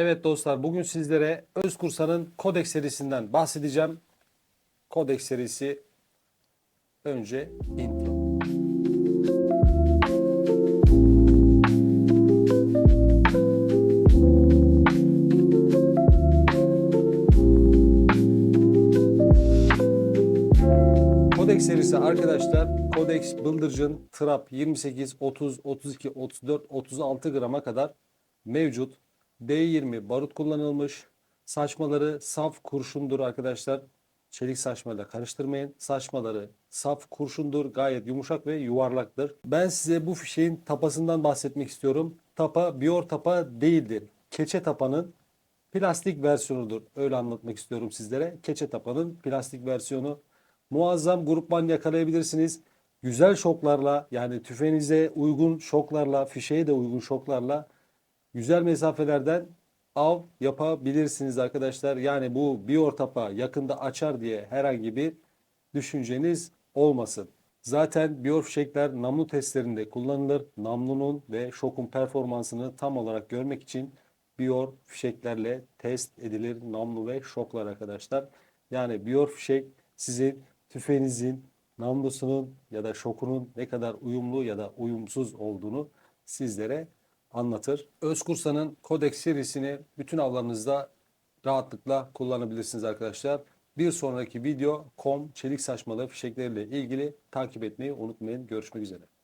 Evet dostlar bugün sizlere Özkursa'nın Codex serisinden bahsedeceğim. Codex serisi önce intro. Codex serisi arkadaşlar Codex Bıldırcın Trap 28, 30, 32, 34, 36 grama kadar mevcut. D20 barut kullanılmış. Saçmaları saf kurşundur arkadaşlar. Çelik saçmayla karıştırmayın. Saçmaları saf kurşundur. Gayet yumuşak ve yuvarlaktır. Ben size bu fişeğin tapasından bahsetmek istiyorum. Tapa biyor tapa değildir. Keçe tapanın plastik versiyonudur. Öyle anlatmak istiyorum sizlere. Keçe tapanın plastik versiyonu. Muazzam grupman yakalayabilirsiniz. Güzel şoklarla yani tüfeğinize uygun şoklarla, fişeğe de uygun şoklarla güzel mesafelerden av yapabilirsiniz arkadaşlar. Yani bu biyor tapa yakında açar diye herhangi bir düşünceniz olmasın. Zaten biyor fişekler namlu testlerinde kullanılır. Namlunun ve şokun performansını tam olarak görmek için biyor fişeklerle test edilir namlu ve şoklar arkadaşlar. Yani biyor fişek sizin tüfeğinizin namlusunun ya da şokunun ne kadar uyumlu ya da uyumsuz olduğunu sizlere anlatır. Özkursa'nın Codex serisini bütün avlarınızda rahatlıkla kullanabilirsiniz arkadaşlar. Bir sonraki video kom çelik saçmalı fişekleriyle ilgili takip etmeyi unutmayın. Görüşmek üzere.